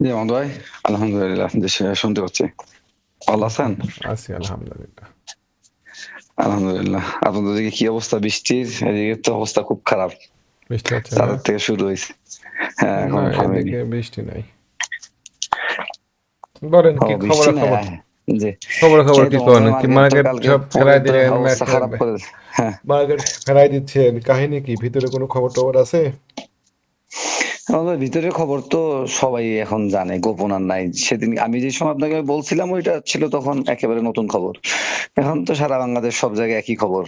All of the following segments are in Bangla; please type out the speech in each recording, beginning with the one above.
জি ভাই আলহামদুলিল্লাহ শুনতে পাচ্ছি ভালো আছেন আছি আলহামদুলিল্লাহ আলহামদুলিল্লাহ আপনাদের দিকে কি অবস্থা বৃষ্টির এদিকে তো অবস্থা খুব খারাপ বৃষ্টি হচ্ছে থেকে শুরু হয়েছে হ্যাঁ এদিকে বৃষ্টি নাই বলেন কি খবর খবর জি খবর কি কোন কি মার্কেট সব দিলেন হ্যাঁ মার্কেট দিচ্ছেন কাহিনী কি ভিতরে কোনো খবর টবর আছে আমাদের ভিতরের খবর তো সবাই এখন জানে, গোপন আর নাই। সেদিন আমি যে সময় আপনাকে বলছিলাম, ওইটা ছিল তখন একেবারে নতুন খবর। এখন তো সারা বাংলাদেশ সব জায়গায় একই খবর।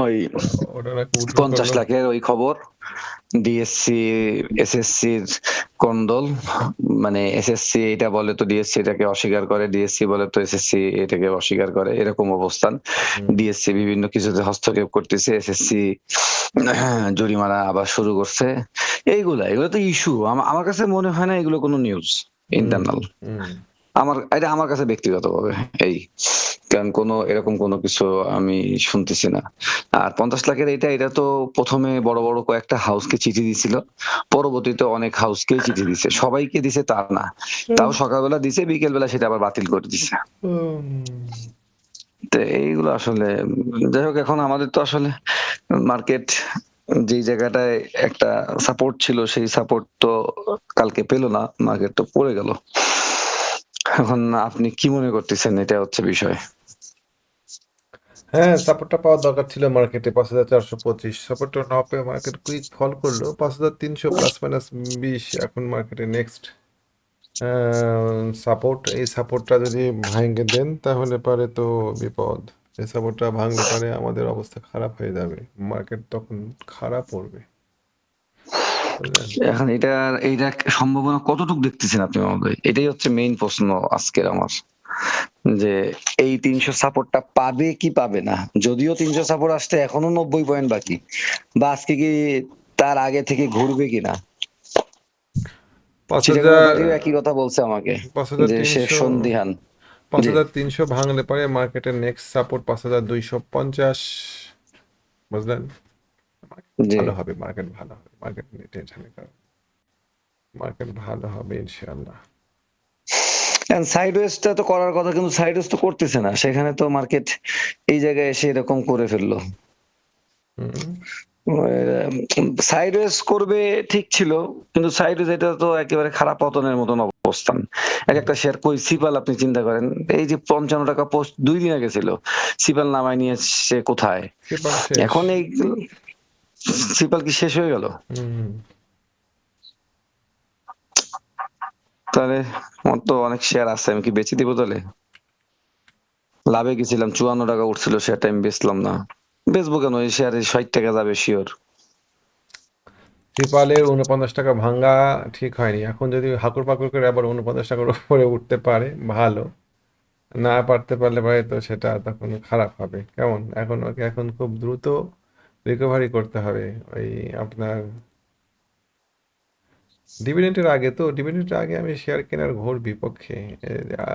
ওই পঞ্চাশ লাখের ওই খবর ডিএসসি এসএসসির কোন্দল মানে এসএসসি এটা বলে তো ডিএসসি এটাকে অস্বীকার করে ডিএসসি বলে তো এসএসসি এটাকে অস্বীকার করে এরকম অবস্থান। ডিএসসি বিভিন্ন কিছুতে হস্তক্ষেপ করতেছে এসএসসি জরিমানা আবার শুরু করছে। এইগুলা এগুলো তো ইস্যু আমার কাছে মনে হয় না এগুলো কোনো নিউজ ইন্টারনাল আমার এটা আমার কাছে ব্যক্তিগতভাবে এই। কারণ কোনো এরকম কোনো কিছু আমি শুনতেছি না। আর পঞ্চাশ লাখের এটা এটা তো প্রথমে বড় বড় কয়েকটা হাউসকে চিঠি দিছিল। পরবর্তীতে অনেক হাউসকে চিঠি দিছে। সবাইকে দিছে তা না। তাও সকালবেলা দিছে বিকেল বেলা সেটা আবার বাতিল করে দিছে। তো এইগুলো আসলে যাই হোক এখন আমাদের তো আসলে মার্কেট যেই জায়গাটায় একটা সাপোর্ট ছিল সেই সাপোর্ট তো কালকে পেল না মার্কেট তো পড়ে গেল। এখন আপনি কি মনে করতেছেন? এটা হচ্ছে বিষয়। হ্যাঁ সাপোর্টটা পাওয়ার দরকার ছিল মার্কেটে পাঁচ হাজার চারশো পঁচিশ। সাপোর্টটা না পেয়ে মার্কেট কুইক ফল করল। পাঁচ হাজার তিনশো প্লাস মাইনাস বিশ এখন মার্কেটে নেক্সট সাপোর্ট এই সাপোর্টটা যদি ভাঙে দেন, তাহলে পারে তো বিপদ। এই সাপোর্টটা ভাঙলে পারে আমাদের অবস্থা খারাপ হয়ে যাবে। মার্কেট তখন খারাপ পড়বে। এখন এটা এইটা সম্ভাবনা কতটুকু দেখতেছেন আপনি আমাদের এটাই হচ্ছে মেইন প্রশ্ন আজকের আমার যে এই তিনশো সাপোর্টটা পাবে কি পাবে না? যদিও তিনশো সাপোর্ট আসতে এখনও নব্বই পয়েন্ট বাকি বা আজকে কি তার আগে থেকে ঘুরবে কিনা? একই কথা বলছে আমাকে যে সে সন্দিহান পাঁচ হাজার তিনশো ভাঙলে পরে মার্কেটের নেক্সট সাপোর্ট পাঁচ হাজার দুইশো পঞ্চাশ বুঝলেন? ভালো হবে মার্কেট ভালো হবে মার্কেট নিয়ে টেনশন কারণ। মার্কেট ভালো হবে ইনশাআল্লাহ। সাইডওয়েজটা তো করার কথা কিন্তু সাইডওয়েজ তো করতেছে না। সেখানে তো মার্কেট এই জায়গায় এসে এরকম করে ফেলল। সাইডওয়েজ করবে ঠিক ছিল কিন্তু সাইডওয়েজ এটা তো একেবারে খারাপ পতনের মতন অবস্থান এক একটা শেয়ার কই? সিপাল আপনি চিন্তা করেন। এই যে পঞ্চান্ন টাকা পোস্ট দুই দিন আগে ছিল। সিপাল নামায় নিয়ে সে কোথায়? এখন এই সিপাল কি শেষ হয়ে গেল? তাহলে আমার তো অনেক শেয়ার আছে আমি কি বেচে দিব তাহলে? লাভে গেছিলাম চুয়ান্ন টাকা উঠছিল শেয়ারটা আমি বেচলাম না। বেচবো কেন? এই শেয়ারে ষাট টাকা যাবে শিওর ত্রিপালের উনপঞ্চাশ টাকা ভাঙ্গা ঠিক হয়নি। এখন যদি হাকুর পাকুর করে আবার উনপঞ্চাশ টাকার উপরে উঠতে পারে ভালো। না পারতে পারলে পারে তো সেটা তখন খারাপ হবে। কেমন? এখন এখন খুব দ্রুত রিকভারি করতে হবে। ওই আপনার ডিভিডেন্টের আগে তো ডিভিডেন্টের আগে আমি শেয়ার কেনার ঘোর বিপক্ষে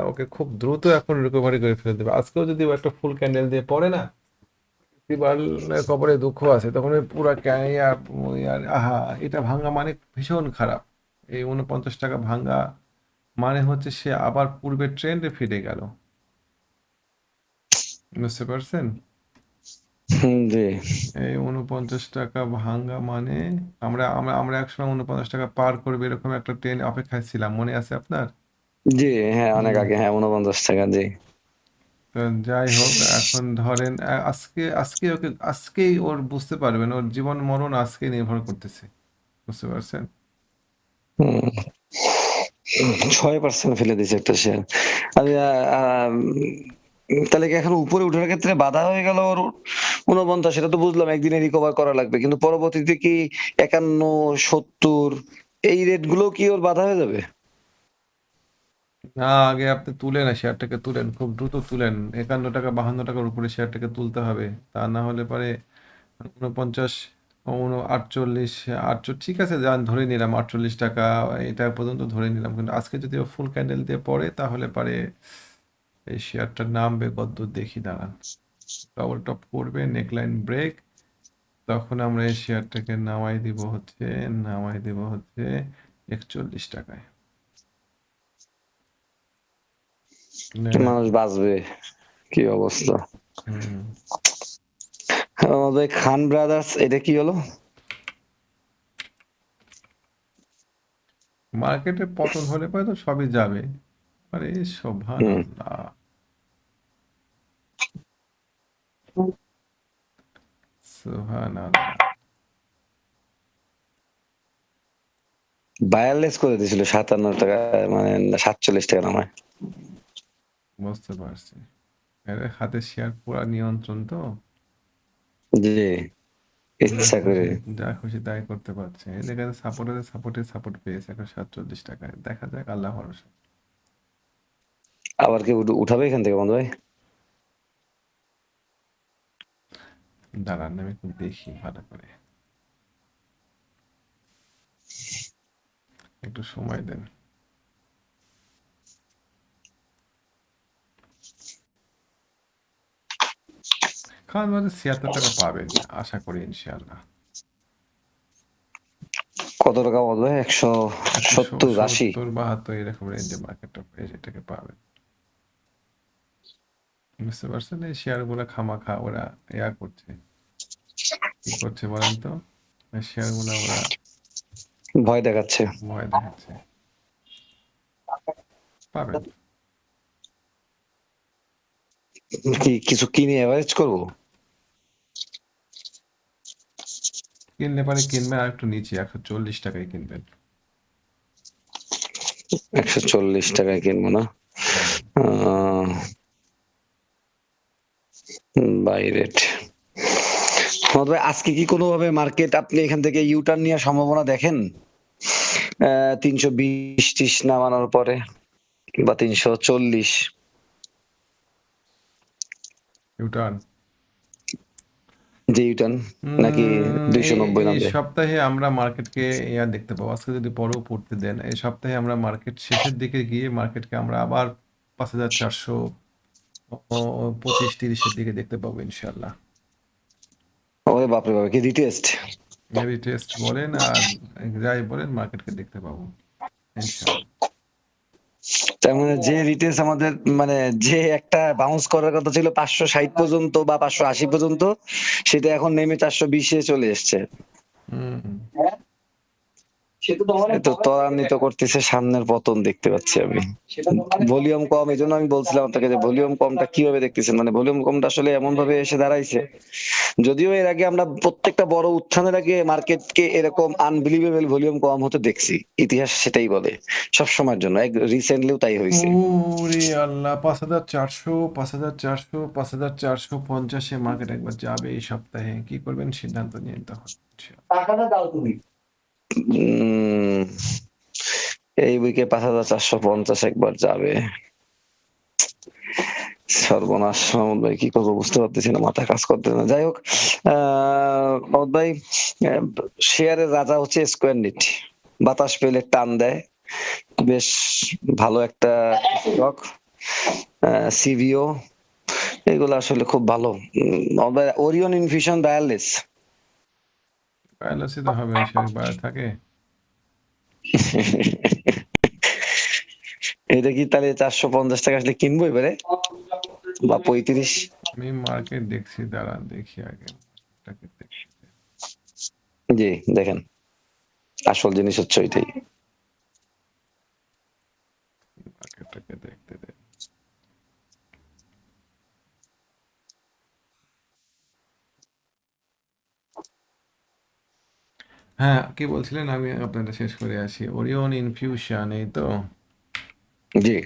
ওকে খুব দ্রুত এখন রিকভারি করে ফেলতে হবে আজকেও যদি একটা ফুল ক্যান্ডেল দিয়ে পড়ে না কবরে দুঃখ আছে, তখন পুরা আহা, এটা ভাঙ্গা মানে ভীষণ খারাপ। এই উনপঞ্চাশ টাকা ভাঙ্গা মানে হচ্ছে সে আবার পূর্বের ট্রেন্ডে ফিরে গেল। বুঝতে পারছেন? জি। এই উনপঞ্চাশ টাকা ভাঙ্গা মানে আমরা আমরা আমরা একসময় উনপঞ্চাশ টাকা পার করবে এরকম একটা ট্রেন অপেক্ষায় ছিলাম মনে আছে আপনার? জি হ্যাঁ অনেক আগে হ্যাঁ উনপঞ্চাশ টাকা জি। তো যাই হোক এখন ধরেন আ- আজকে আজকে ওকে আজকেই ওর বুঝতে পারবেন ওর জীবন মরণ আজকে নির্ভর করতেছে বুঝতে পারছেন? হুম। ছয় পার্সেন্ট ফেলে দিছে একটা শেয়ার আমি আহ, আহ, উম, তাহলে কি এখন উপরে উঠার ক্ষেত্রে বাধা হয়ে গেল ওর উনপঞ্চাশ সেটা তো বুঝলাম, একদিনে রিকভার করা লাগবে। কিন্তু পরবর্তীতে কি একান্ন, সত্তর, এই রেটগুলো কি ওর বাধা হয়ে যাবে? না, আগে আপনি তুলেন, শেয়ারটাকে তুলেন, খুব দ্রুত তুলেন। একান্ন টাকা, বাহান্ন টাকার উপরে শেয়ারটাকে তুলতে হবে। তা না হলে পরে উনপঞ্চাশ উন আটচল্লিশ আটচল্লিশ, ঠিক আছে, যান, ধরে নিলাম, আটচল্লিশ টাকা, এটা পর্যন্ত ধরে নিলাম। কিন্তু আজকে যদি ফুল ক্যান্ডেল দিয়ে পড়ে, তাহলে পারে এই শেয়ারটার নামবে কতদূর দেখি দাঁড়ান। ডবল টপ করবে নেকলাইন ব্রেক তখন আমরা এই শেয়ারটাকে নামাই দিব হচ্ছে নামাই দিব হচ্ছে একচল্লিশ টাকায়। মানুষ বাঁচবে? কি অবস্থা? আমাদের খান ব্রাদার্স এটা কি হলো? মার্কেটে পতন হলে পরে তো সবই যাবে। আরে করে দিয়েছিল সাতান্ন টাকা মানে সাতচল্লিশ টাকা নামায়। বুঝতে পারছি। এর হাতে শেয়ার পুরা নিয়ন্ত্রণ তো? জি যা ইচ্ছা করে। যা খুশি তাই করতে পারছে। এই জায়গায় সাপোর্টে সাপোর্টে সাপোর্ট পেয়েছে এখন সাতচল্লিশ টাকায়। দেখা যাক আল্লাহ ভরসা। আবার কি উঠাবে এখান থেকে বন্ধু ভাই? দাঁড়ান আমি একটু দেখি ভালো করে। একটু সময় দেন। খান বাজার ছিয়াত্তর টাকা পাবেন আশা করি ইনশাআল্লাহ। কত টাকা বন্ধু ভাই? একশো সত্তর আশি? সত্তর বাহাত্তর এরকম রেঞ্জে মার্কেটটা এটাকে পাবেন। বুঝতে পারছেন? এই শেয়ারগুলা খামাখা ওরা ইয়া করছে। কি করছে বলেন তো? শেয়ারগুলা ওরা ভয় দেখাচ্ছে। ভয় দেখাচ্ছে। পাবেন। কি কিছু কিনে এভারেজ করব? কিনলে পারে কিনবেন আর একটু নিচে একশো চল্লিশ টাকায় কিনবেন। একশো চল্লিশ টাকায় কিনবো না? Buy rate. ভাই আজকে কি কোনোভাবে মার্কেট আপনি এখান থেকে ইউটার্ন নেওয়ার সম্ভাবনা দেখেন? তিনশো বিশ ত্রিশ নামানোর পরে বা তিনশো চল্লিশ। ইউটার্ন যে ইউটার্ন নাকি দুইশো নব্বই এই সপ্তাহে আমরা মার্কেটকে ইয়া দেখতে পাবো। আজকে যদি পরেও পড়তে দেন এই সপ্তাহে আমরা মার্কেট শেষের দিকে গিয়ে মার্কেটকে আমরা আবার পাঁচ হাজার চারশো পঁচিশ তিরিশের দিকে দেখতে পাবো ইনশাল্লাহ ওরে বাপরে কি রিটেস্ট মেবি টেস্ট বলেন আর যাই বলেন মার্কেটকে দেখতে পাবো ইনশাল্লাহ তার মানে যে রিটেলস আমাদের মানে যে একটা বাউন্স করার কথা ছিল পাঁচশো ষাট পর্যন্ত বা পাঁচশো আশি পর্যন্ত সেটা এখন নেমে চারশো বিশে চলে এসছে। তো ত্বরান্বিত করতেছে সামনের পতন দেখতে পাচ্ছি আমি। ভলিউম কম এই জন্য আমি বলছিলাম আপনাকে যে ভলিউম কমটা কীভাবে দেখতেছেন? মানে ভলিউম কমটা আসলে এমন ভাবে এসে দাঁড়াইছে যদিও এর আগে আমরা প্রত্যেকটা বড় উত্থানের আগে মার্কেটকে এরকম আনবিলিভেবল ভলিউম কম হতে দেখছি ইতিহাস সেটাই বলে সব সময়ের জন্য রিসেন্টলিও তাই হয়েছে। ওরে আল্লাহ পাঁচ হাজার চারশো পাঁচ হাজার চারশো পাঁচ হাজার চারশো পঞ্চাশে মার্কেট একবার যাবে এই সপ্তাহে কি করবেন সিদ্ধান্ত নিয়ে তখন উম, এই উইকে পাঁচ হাজার চারশো পঞ্চাশ একবার যাবে। সর্বনাশ কি করব বুঝতে পারতেছি না, মাথা কাজ করতেছে না। যাই হোক ভাই শেয়ারের রাজা হচ্ছে স্কোয়ার নিট বাতাস পেলে টান দেয়। বেশ ভালো একটা স্টক সিভিও এগুলো আসলে খুব ভালো। ওরিয়ন ইনফিউশন ডায়ালিস তো হবে বাইরে থাকে। এটা কি তাহলে চারশো পঞ্চাশ টাকা আসলে কিনবো এবারে? বা পঁয়ত্রিশ? আমি মার্কেট দেখছি দাঁড়ান দেখি আগে। জি দেখেন। আসল জিনিস হচ্ছে ওইটাই। মার্কেটটাকে দেখতে দে হ্যাঁ কি বলছিলেন? আমি আপনাদের শেষ করে আসি। ওরিয়ন ইনফিউশন এই তো। জি।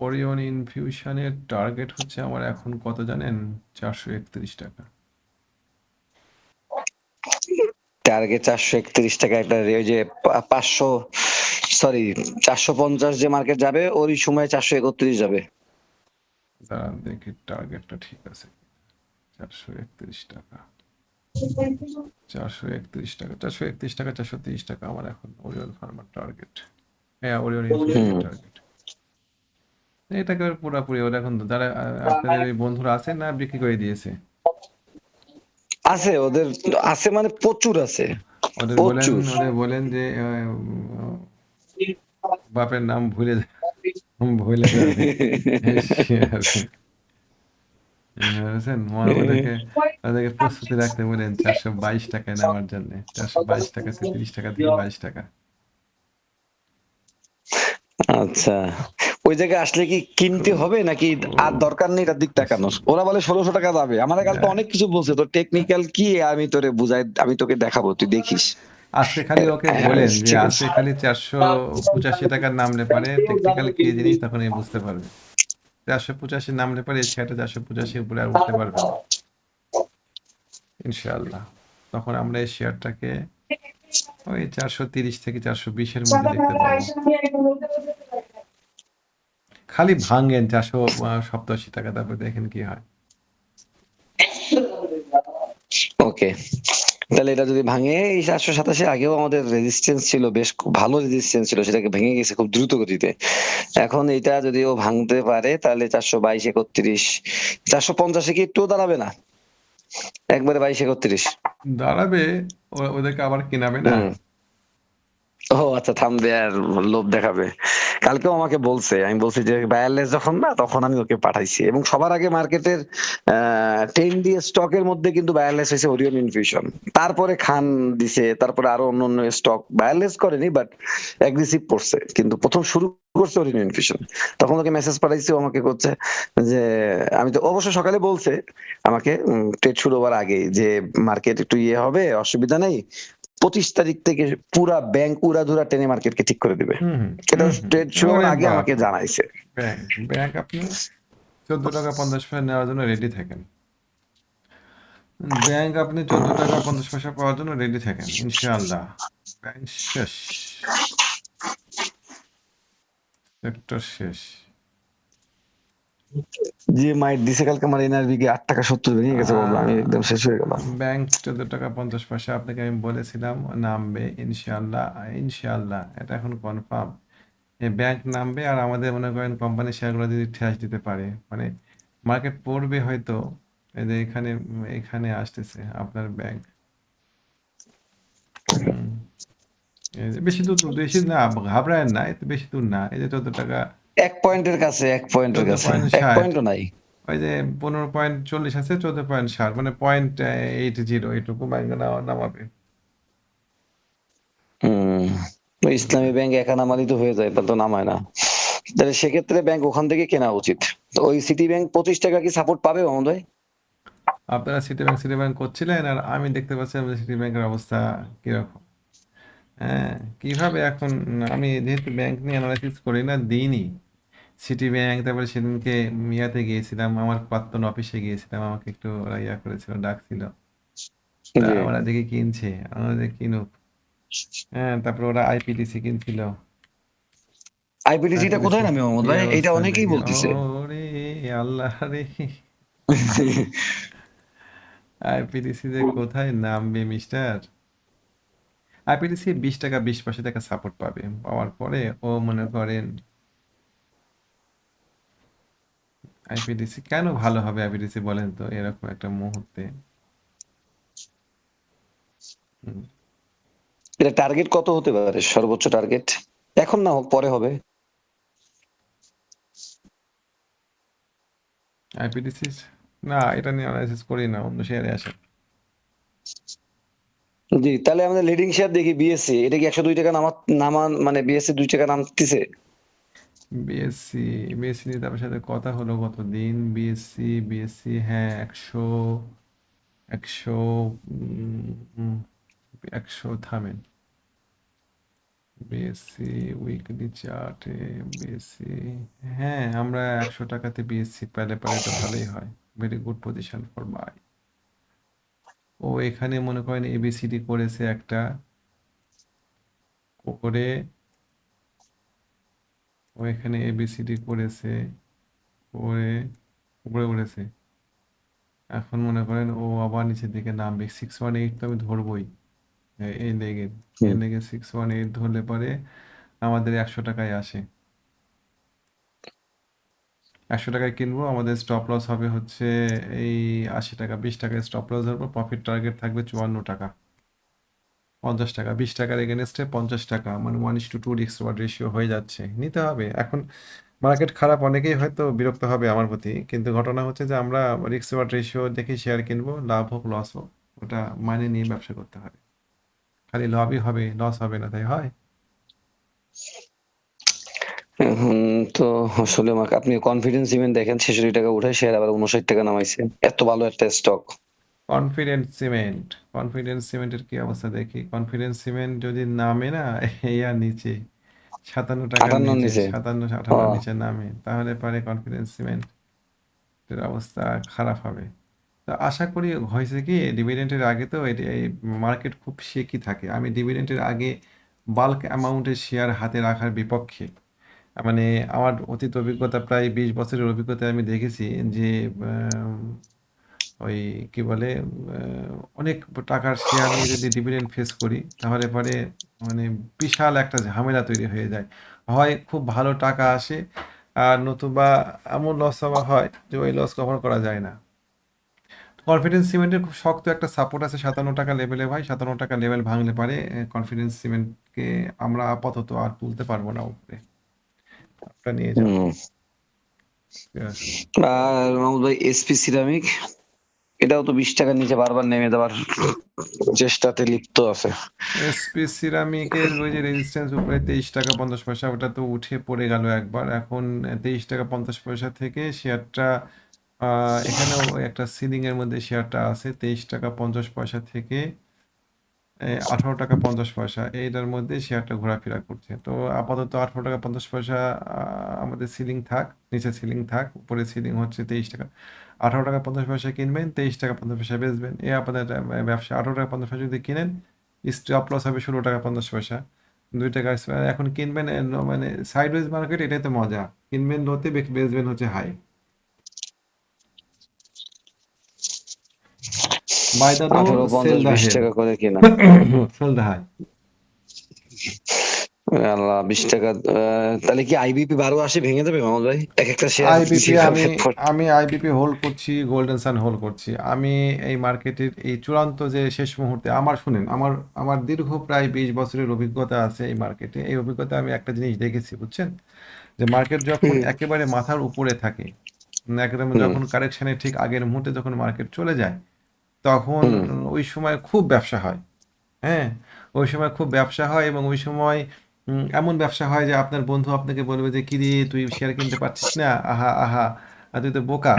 ওরিয়ন ইনফিউশনের টার্গেট হচ্ছে আমার এখন কত জানেন? চারশো একত্রিশ টাকা। টার্গেট চারশো একত্রিশ টাকা একটা ওই যে পাঁচশো সরি চারশো পঞ্চাশ যে মার্কেট যাবে ওই সময় চারশো একত্রিশ যাবে। দাঁড়ান দেখি টার্গেটটা ঠিক আছে চারশো একত্রিশ টাকা। চারশো একত্রিশ টাকা চারশো একত্রিশ টাকা চারশো তিরিশ টাকা আমার এখন ওরিয়ন ফার্মার টার্গেট হ্যাঁ ওরিয়ন টার্গেট এটাকে পুরোপুরি ওরা এখন যারা আপনাদের বন্ধুরা আছেন না বিক্রি করে দিয়েছে? আছে ওদের আছে মানে প্রচুর আছে। ওদের বলেন ওদের বলেন যে বাপের নাম ভুলে ভুলে যাবে বুঝছেন ওদেরকে ওদেরকে প্রস্তুতি রাখতে বলেন চারশো বাইশ টাকায় নেওয়ার জন্য। চারশো বাইশ টাকা থেকে তিরিশ টাকা থেকে বাইশ টাকা। আচ্ছা। ওই জায়গায় আসলে কি কিনতে হবে নাকি আর দরকার নেই এটার দিক তাকানোর? ওরা বলে ষোলোশো টাকা যাবে আমার কাল তো অনেক কিছু বলছে। তো টেকনিক্যাল কি আমি তোরে বুঝাই আমি তোকে দেখাবো তুই দেখিস। আজকে খালি ওকে হ্যাঁ, বলেন যে। আজকে খালি চারশো পঁচাশি টাকার নামলে পারে টেকনিক্যাল কি জিনিস তখন বুঝতে পারবে। চারশো পঁচাশি নামলে পারে এই শেয়ারটা চারশো পঁচাশি উপরে আর উঠতে পারবে না। ইনশাআল্লাহ। তখন আমরা এই শেয়ারটাকে ওই চারশো তিরিশ থেকে চারশো বিশের মধ্যে দেখতে পাবো খালি ভাঙেন, চারশো সপ্তাশি টাকা, তারপর দেখেন কি হয়। ওকে তাহলে এটা যদি ভাঙে এই চারশো সাতাশে আগেও আমাদের রেজিস্ট্যান্স ছিল বেশ খুব ভালো রেজিস্ট্যান্স ছিল সেটাকে ভেঙে গেছে খুব দ্রুত গতিতে। এখন এটা যদি ও ভাঙতে পারে তাহলে চারশো বাইশ একত্রিশ চারশো পঞ্চাশে কি একটুও দাঁড়াবে না? একবারে বাইশ একত্রিশ। দাঁড়াবে ও- ওদেরকে আবার কিনাবে না। ও আচ্ছা থামবে আর লোভ দেখাবে। কালকেও আমাকে বলছে, আমি বলছি যে বায়ারলেস যখন না, তখন আমি ওকে পাঠাইছি। এবং সবার আগে মার্কেটের টেন দিয়ে স্টকের মধ্যে কিন্তু বায়ারলেস হয়েছে ওরিয়ন ইনফিউশন তারপরে খান দিছে, তারপরে আরও অন্য অন্য স্টক বায়ারলেস করেনি বাট অ্যাগ্রেসিভ করছে। কিন্তু প্রথম শুরু করছে ওরিয়ন ইনফিউশন তখন ওকে মেসেজ পাঠাইছি আমাকে করছে যে, আমি তো অবশ্য সকালে বলছে আমাকে ট্রেড শুরু হওয়ার আগে যে, মার্কেট একটু ইয়ে হবে, অসুবিধা নেই পঁচিশ তারিখ থেকে পুরা ব্যাংক উড়াধুরা টেনে মার্কেটকে ঠিক করে দিবে। এটা। ট্রেড শুরুর আগে আমাকে জানাইছে। ব্যাংক আপনি চোদ্দ টাকা পঞ্চাশ পয়সা নেওয়ার জন্য রেডি থাকেন। ব্যাংক আপনি চোদ্দ টাকা পঞ্চাশ পয়সা পাওয়ার জন্য রেডি থাকেন ইনশাআল্লাহ। ব্যাংক শেষ। সেক্টর শেষ। যে মাইট দিছে কালকে আমার এনআরবি কে আট টাকা সত্তর ভেঙে গেছে বাবা, আমি একদম শেষ হয়ে গেলাম। ব্যাংক চোদ্দ টাকা পঞ্চাশ পয়সা আপনাকে আমি বলেছিলাম নামবে ইনশাআল্লাহ ইনশাআল্লাহ এটা এখন কনফার্ম ব্যাংক নামবে আর আমাদের মনে করেন কোম্পানির শেয়ারগুলো যদি ঠেস দিতে পারে মানে মার্কেট পড়বে হয়তো এই যে এখানে এখানে আসতেছে আপনার ব্যাংক বেশি দূর বেশি না ঘাবড়ায় না এত বেশি দূর না এই যে চোদ্দ টাকা এক পয়েন্টের কাছে এক পয়েন্টের কাছে এক পয়েন্টও নাই। ওই যে পনেরো পয়েন্ট চল্লিশ আছে চোদ্দ পয়েন্ট ষাট মানে পয়েন্ট এইট জিরো এইটুকু ব্যাংক নামাবে। হম ইসলামী ব্যাংক একা নামালি তো হয়ে যায় তো নামায় না। তাহলে সেক্ষেত্রে ব্যাংক ওখান থেকে কেনা উচিত। তো ওই সিটি ব্যাংক পঁচিশ টাকা কি সাপোর্ট পাবে মহোদয়? আপনারা সিটি ব্যাংক সিটি ব্যাংক করছিলেন আর আমি দেখতে পাচ্ছি যে সিটি ব্যাংকের অবস্থা কীরকম। হ্যাঁ কীভাবে এখন আমি যেহেতু ব্যাংক নিয়ে অ্যানালাইসিস করি না দিইনি। সিটি ব্যাংক তারপরে সেদিনকে মিয়াতে গিয়েছিলাম আমার প্রাক্তন অফিসে গিয়েছিলাম আমাকে একটু ওরা ইয়া করেছিল ডাকছিল। ওরা দেখি কিনছে আমরা দেখি কিনুক। হ্যাঁ তারপরে ওরা আইপিটিসি কিনছিল। আইপিডিসি টা কোথায় নামে মোহাম্মদ ভাই এটা অনেকেই। বলতেছে। ওরে আল্লাহ রে। আইপিডিসি যে কোথায় নামবে মিস্টার আইপিডিসি বিশ টাকা বিশ পয়সা টাকা সাপোর্ট পাবে। পাওয়ার পরে ও মনে করেন আইপিডিসি কেন ভালো হবে আইপিডিসি বলেন তো? এরকম একটা মুহূর্তে। এটা টার্গেট কত হতে পারে? সর্বোচ্চ টার্গেট এখন না হোক পরে হবে। আইপিডিসি না এটা নিয়ে অ্যানালাইসিস করি না অন্য শেয়ারে আসে। জি, তাহলে আমাদের লিডিং শেয়ার দেখি বিএসসি এটা কি একশো দুই টাকা নামা নামান মানে বিএসসি দুই টাকা নামতেছে? বিএসসি বিএসসি নিয়ে তার সাথে কথা হলো গত দিন বিএসসি বিএসসি হ্যাঁ একশো একশো একশো থামেন। বিএসসি উইকলি চার্টে বিএসসি হ্যাঁ আমরা একশো টাকাতে বিএসসি পেলে পেলে তো ভালোই হয়। Very good position for buy ও এখানে মনে করেন এবিসিডি করেছে একটা। করে ও এখানে এবিসিডি করেছে করে উপরে উঠেছে এখন মনে করেন ও আবার নিচের দিকে নামবে। সিক্স ওয়ান এইট তো আমি ধরবই এই লেগে। এই লেগে সিক্স ওয়ান এইট ধরলে পরে আমাদের একশো টাকায় আসে। একশো টাকায় কিনবো, আমাদের স্টপ লস হবে হচ্ছে এই আশি টাকা, বিশ টাকায় স্টপ লস ধরবো প্রফিট টার্গেট থাকবে চুয়ান্ন টাকা। পঞ্চাশ টাকা, বিশ টাকার এগেনস্টে পঞ্চাশ টাকা মানে ওয়ান ইস টু টু রিক্স রেশিও হয়ে যাচ্ছে। নিতে হবে। এখন মার্কেট খারাপ অনেকেই হয়তো বিরক্ত হবে আমার প্রতি, কিন্তু ঘটনা হচ্ছে যে আমরা রিক্স ওয়ার্ড রেশিও দেখে শেয়ার কিনবো, লাভ হোক লস হোক, ওটা মানে নিয়ে ব্যবসা করতে হবে। খালি লাভই হবে লস হবে না, তাই হয়? তো আসলে আপনি কনফিডেন্স ইভেন্ট দেখেন ছেষট্টি টাকা উঠে শেয়ার আবার উনষাট টাকা নামাইছে। এত ভালো একটা স্টক কনফিডেন্স সিমেন্ট কনফিডেন্স সিমেন্টের কি অবস্থা দেখি? কনফিডেন্স সিমেন্ট যদি নামে না আর নিচে। সাতান্ন আটান্নর নিচে? সাতান্ন আঠান্ন নিচে নামে। তাহলে পরে কনফিডেন্স সিমেন্ট এর অবস্থা খারাপ হবে। তো আশা করি হয়েছে কি ডিভিডেন্টের আগে তো এই মার্কেট খুব শেকি থাকে। আমি ডিভিডেন্টের আগে বাল্ক অ্যামাউন্টের শেয়ার হাতে রাখার বিপক্ষে। মানে আমার অতীত অভিজ্ঞতা প্রায় বিশ বছরের অভিজ্ঞতায় আমি দেখেছি যে ওই কি বলে অনেক টাকার শেয়ার নিয়ে যদি ডিভিডেন্ড ফেস করি, তাহলে পরে মানে বিশাল একটা ঝামেলা তৈরি হয়ে যায়। হয় খুব ভালো টাকা আসে, আর নতুবা এমন লস হওয়া হয় যে ওই লস কভার করা যায় না। কনফিডেন্স সিমেন্টের খুব শক্ত একটা সাপোর্ট আছে সাতান্ন টাকা লেভেলে ভাই। সাতান্ন টাকা লেভেল ভাঙলে পারে কনফিডেন্স সিমেন্টকে আমরা আপাতত আর তুলতে পারব না উপরে। আপনারা নিয়ে যান। আর মাহমুদ ভাই এসপি সিরামিক এটাও তো বিশ টাকার নিচে বারবার নেমে দেওয়ার চেষ্টাতে লিপ্ত আছে। এসপি সিরামিকের ওই যে রেজিস্ট্যান্স উপরে তেইশ টাকা পঞ্চাশ পয়সা ওটা তো উঠে পড়ে গেল একবার। এখন তেইশ টাকা পঞ্চাশ পয়সা থেকে শেয়ারটা এখানেও একটা সিলিং এর মধ্যে শেয়ারটা আছে তেইশ টাকা পঞ্চাশ পয়সা থেকে আঠারো টাকা পঞ্চাশ পয়সা, এইটার মধ্যে শেয়ারটা ঘোরাফেরা করছে। তো আপাতত আঠারো টাকা পঞ্চাশ পয়সা আমাদের সিলিং থাক নিচে সিলিং থাক উপরে সিলিং হচ্ছে তেইশ টাকা। আঠারো টাকা পঞ্চাশ পয়সা কিনবেন, তেইশ টাকা পঞ্চাশ পয়সা বেচবেন। এই আপনাদের ব্যবসা, আঠারো টাকা পঞ্চাশ পয়সা যদি কিনেন স্টপ লস হবে ষোলো টাকা পঞ্চাশ পয়সা। দুই টাকা, এখন কিনবেন মানে সাইডওয়েজ মার্কেট এটাই তো মজা। কিনবেন লোতে বেচবেন হচ্ছে হাই বাই আঠারো পঞ্চাশ বিশ টাকা করে কিনা। সেল আল্লাহ বিশ টাকা তাহলে কি আইবিপি বারো আশি ভেঙে দেবে মামুদ ভাই? এক একটা শেয়ার আইবিপি আমি আমি আইবিপি হোল্ড করছি গোল্ডেন সান হোল্ড করছি। আমি এই মার্কেটের এই চূড়ান্ত যে শেষ মুহূর্তে আমার শুনেন আমার আমার দীর্ঘ প্রায় বিশ বছরের অভিজ্ঞতা আছে এই মার্কেটে এই অভিজ্ঞতা আমি একটা জিনিস দেখেছি বুঝছেন? যে মার্কেট যখন একেবারে মাথার উপরে থাকে একদম যখন কারেকশনের ঠিক আগের মুহূর্তে যখন মার্কেট চলে যায় তখন ওই সময় খুব ব্যবসা হয়। হ্যাঁ? ওই সময় খুব ব্যবসা হয় এবং ওই সময় এমন ব্যবসা হয় যে আপনার বন্ধু আপনাকে বলবে যে কিরে তুই শেয়ার কিনতে পারছিস না? আহা আহা আর তুই তো বোকা।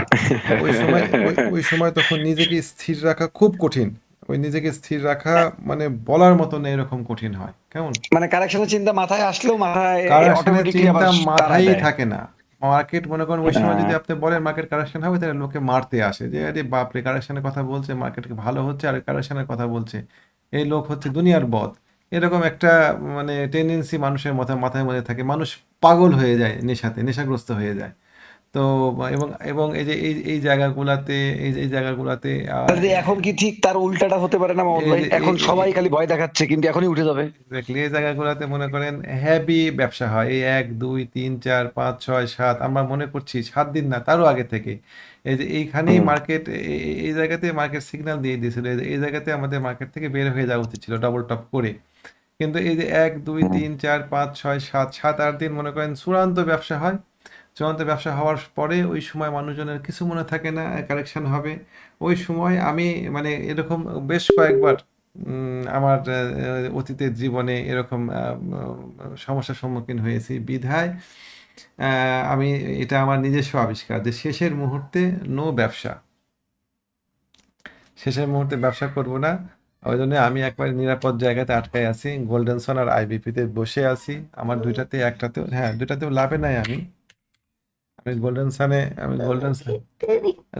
ওই সময় ওই- ওই সময় তখন নিজেকে স্থির রাখা খুব কঠিন। ওই নিজেকে স্থির রাখা মানে বলার মতো না এরকম কঠিন হয়। কেমন? মানে কারেকশনের চিন্তা মাথায় আসলেও মাথায় কারেকশনের চিন্তা মাথায় থাকে না। মার্কেট মনে করেন ওই সময় যদি আপনি বলেন মার্কেট কারেকশন হবে তাহলে লোকে মারতে আসে যে আরে বাপরে কারেকশনের কথা বলছে মার্কেট ভালো হচ্ছে আর কারেকশনের কথা বলছে। এই লোক হচ্ছে দুনিয়ার বধ এরকম একটা মানে টেন্ডেন্সি মানুষের মাথায় মাথায় মধ্যে থাকে। মানুষ পাগল হয়ে যায় নেশাতে নেশাগ্রস্ত হয়ে যায়। তো এবং এবং এই যে এই এই জায়গাগুলাতে এই এই জায়গাগুলাতে এখন কি ঠিক তার উল্টাটা হতে পারে না ভাই এখন সবাই খালি ভয় দেখাচ্ছে কিন্তু এখনই উঠে যাবে। এক্স্যাক্টলি এই জায়গাগুলোতে মনে করেন হ্যাভি ব্যবসা হয়। এই এক দুই তিন চার পাঁচ ছয় সাত আমরা মনে করছি সাত দিন না তারও আগে থেকে। এই যে এইখানেই মার্কেট এই জায়গাতে মার্কেট সিগন্যাল দিয়ে দিয়েছিল। এই যে এই জায়গাতে আমাদের মার্কেট থেকে বের হয়ে যাওয়া উচিত ছিল ডবল টপ করে। কিন্তু এই যে এক দুই তিন চার পাঁচ ছয় সাত সাত আট দিন মনে করেন চূড়ান্ত ব্যবসা হয়। চূড়ান্ত ব্যবসা হওয়ার পরে ওই সময় মানুষজনের কিছু মনে থাকে না কারেকশন হবে। ওই সময় আমি মানে এরকম বেশ কয়েকবার আমার অতীতের জীবনে এরকম সমস্যার সম্মুখীন হয়েছি। বিধায় আমি এটা আমার নিজস্ব আবিষ্কার যে শেষের মুহূর্তে নো ব্যবসা। শেষের মুহূর্তে ব্যবসা করব না। ওই জন্য আমি একবার নিরাপদ জায়গাতে আটকায় আছি। গোল্ডেন সন আর আইবিপিতে বসে আছি। আমার দুইটাতে একটাতেও হ্যাঁ দুইটাতেও লাভে নাই আমি। আমি গোল্ডেন সানে আমি গোল্ডেন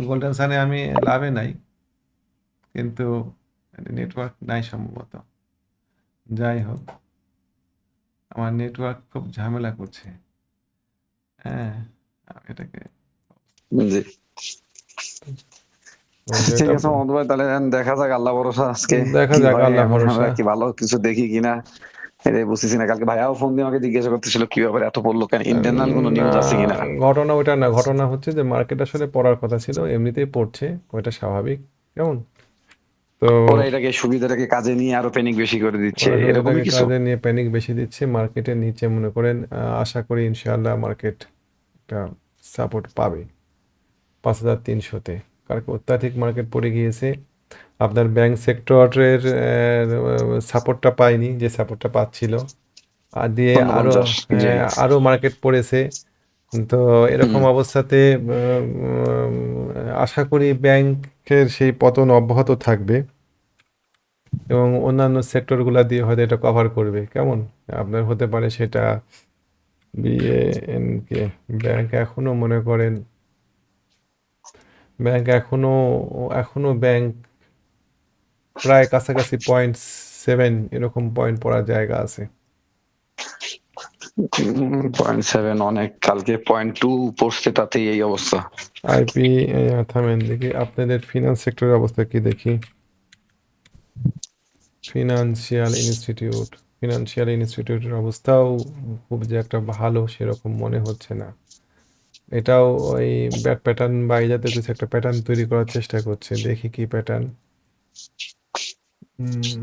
গোল্ডেন সানে আমি লাভে নাই কিন্তু নেটওয়ার্ক নাই সম্ভবত। যাই হোক আমার নেটওয়ার্ক খুব ঝামেলা করছে। হ্যাঁ আমি এটাকে জি। ঠিক আছে তাহলে দেখা যাক আল্লাহ ভরসা আজকে দেখা যাক আল্লাহ ভরসা। কি ভালো কিছু দেখি কিনা। এটাই বুঝতেছি না কালকে ভাইয়াও ফোন দিয়ে আমাকে জিজ্ঞাসা করতেছিল কি ব্যাপারে এত পড়ল কেন? ইন্টারনাল কোনো নিউজ আছে কিনা? ঘটনা ওইটা না ঘটনা হচ্ছে যে মার্কেট আসলে পড়ার কথা ছিল এমনিতেই পড়ছে ওইটা স্বাভাবিক কেমন? তো ওরা এটাকে সুবিধাটাকে কাজে নিয়ে আরও প্যানিক বেশি করে দিচ্ছে এটাকে কিছু? কাজে নিয়ে প্যানিক বেশি দিচ্ছে মার্কেটের নিচে মনে করেন আশা করি ইনশাআল্লাহ মার্কেট একটা সাপোর্ট পাবে। পাঁচ হাজার তিনশোতে কারণ অত্যাধিক মার্কেট পড়ে গিয়েছে আপনার ব্যাংক সেক্টরের সাপোর্টটা পায়নি যে সাপোর্টটা পাচ্ছিল। আর দিয়ে আরও 49, জি। আরও মার্কেট পড়েছে। তো এরকম অবস্থাতে আশা করি ব্যাংকের সেই পতন অব্যাহত থাকবে। এবং অন্যান্য সেক্টরগুলো দিয়ে হয়তো এটা কভার করবে। কেমন? আপনার হতে পারে সেটা বিএনকে ব্যাংক এখনও মনে করেন ব্যাংক এখনও এখনও ব্যাংক প্রায় কাছাকাছি পয়েন্ট সেভেন এরকম পয়েন্ট পড়ার জায়গা আছে। পয়েন্ট সেভেন অনেক কালকে পয়েন্ট টু পড়ছে তাতেই এই অবস্থা। আইপি থামেন দেখি আপনাদের ফিনান্স সেক্টরের অবস্থা কি দেখি? ফিনান্সিয়াল ইনস্টিটিউট ফিনান্সিয়াল ইনস্টিটিউটের অবস্থাও খুব যে একটা ভালো সেরকম মনে হচ্ছে না। এটাও ওই ব্যাট প্যাটার্ন বা এই জাতীয় কিছু একটা প্যাটার্ন তৈরি করার চেষ্টা করছে দেখি কি প্যাটার্ন হুম।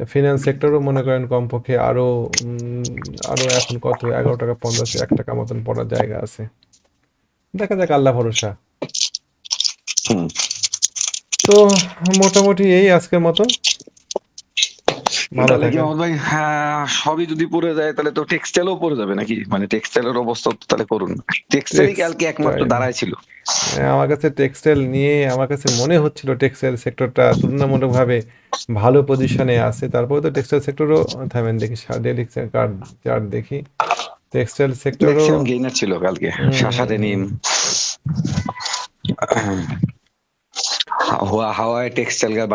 ফিনান্স সেক্টরও মনে করেন কমপক্ষে আরও উম, আরও এখন কত? এগারো টাকা পঞ্চাশ এক টাকা মতন পড়ার জায়গা আছে। দেখা যাক আল্লাহ ভরসা। তো মোটামুটি এই আজকের মতন তাহলে কি ভাই হ্যাঁ, সবই যদি পড়ে যায় তাহলে তো টেক্সটাইলও পড়ে যাবে নাকি? মানে টেক্সটাইলের অবস্থা তো তাহলে করুন। টেক্সটাইলই কালকে একমাত্র। দাঁড়ায় ছিল। হ্যাঁ, আমার কাছে টেক্সটাইল নিয়ে আমার কাছে মনে হচ্ছিল টেক্সটাইল সেক্টরটা তুলনামূলকভাবে ভালো পজিশনে আছে। তারপরে তো টেক্সটাইল সেক্টরও থামেন দেখি ডেলি কার্ড চার্ট দেখি। টেক্সটাইল সেক্টরও গেইনার ছিল কালকে। শাসা হুম, হাওয়া হাওয়ায় টেক্সটাইল গা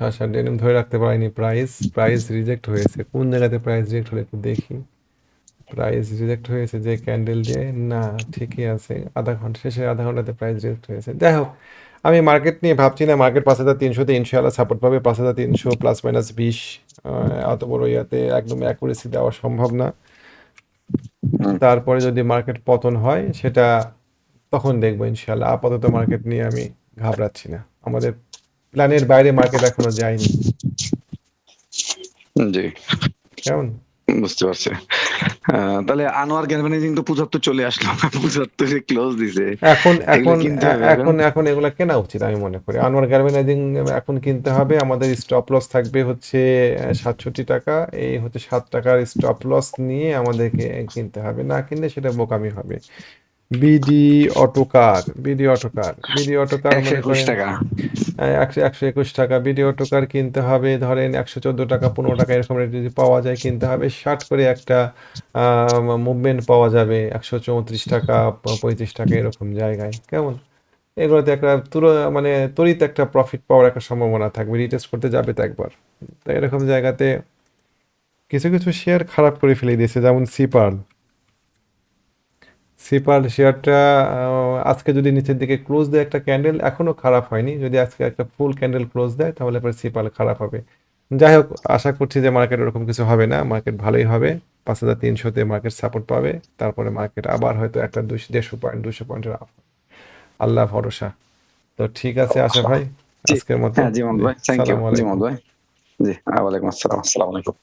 বাড়ছে আচ্ছা ডেনিম ধরে রাখতে পারিনি। প্রাইস প্রাইস রিজেক্ট হয়েছে। কোন জায়গাতে প্রাইস রিজেক্ট হলো একটু দেখি। প্রাইস রিজেক্ট হয়েছে যে ক্যান্ডেল দিয়ে? না ঠিকই আছে। আধা ঘণ্টা শেষে আধা ঘন্টাতে প্রাইস রিজেক্ট হয়েছে। যাই হোক আমি মার্কেট নিয়ে ভাবছি না। মার্কেট পাঁচ হাজার তিনশোতে ইনশাআল্লাহ সাপোর্ট পাবে। পাঁচ হাজার তিনশো প্লাস মাইনাস বিশ অত বড় ইয়াতে একদম অ্যাকুরেসি দেওয়া সম্ভব না। তারপরে যদি মার্কেট পতন হয় সেটা তখন দেখব ইনশাআল্লাহ। আপাতত মার্কেট নিয়ে আমি ঘাবড়াচ্ছি না। আমাদের প্ল্যানের বাইরে মার্কেট এখনও যায়নি। জি। কেমন? বুঝতে পারছি। তাহলে আনোয়ার গ্যালভানাইজিং তো পঁচাত্তর চলে আসলো। পঁচাত্তরে ক্লোজ দিছে। এখন এখন এখন। এখন এগুলো কেনা উচিত আমি মনে করি। আনোয়ার গার্মেনাইজিং এখন কিনতে হবে। আমাদের স্টপ লস থাকবে হচ্ছে সাতষট্টি টাকা। এই হচ্ছে সাত টাকার স্টপ লস নিয়ে আমাদেরকে কিনতে হবে। না কিনলে সেটা বোকামি হবে। BD autocar BD autocar BD autocar একশো মনে একুশ টাকা। একশো একশো একুশ টাকা। ভিডিও টোকার কিনতে হবে ধরেন একশো চোদ্দ টাকা পনেরো টাকা এরকম রেট যদি পাওয়া যায় কিনতে হবে ষাট করে একটা মুভমেন্ট পাওয়া যাবে একশো চৌত্রিশ টাকা পঁয়ত্রিশ টাকা এরকম জায়গায়। কেমন? এগুলোতে একটা তুর মানে তড়িৎ একটা প্রফিট পাওয়ার একটা সম্ভাবনা থাকবে। রিটেস্ট করতে যাবে তো একবার। তো এরকম জায়গাতে কিছু কিছু শেয়ার খারাপ করে ফেলে দিয়েছে যেমন সিপাল সিপাল শেয়ারটা আজকে যদি নিচের দিকে ক্লোজ দেয় একটা ক্যান্ডেল এখনও খারাপ হয়নি। যদি আজকে একটা ফুল ক্যান্ডেল ক্লোজ দেয় তাহলে পরে সিপাল খারাপ হবে। যাই হোক আশা করছি যে মার্কেট ওরকম কিছু হবে না। মার্কেট ভালোই হবে। পাঁচ হাজার তিনশোতে মার্কেট সাপোর্ট পাবে। তারপরে মার্কেট আবার হয়তো একটা দুশো দেড়শো পয়েন্ট দুশো পয়েন্টের আপ আল্লাহ ভরসা। তো ঠিক আছে আশা ভাই আজকের মতো। হ্যাঁ জি মোহাম্মদ ভাই থ্যাংক ইউ জি আলাইকুম। আসসালামু আলাইকুম।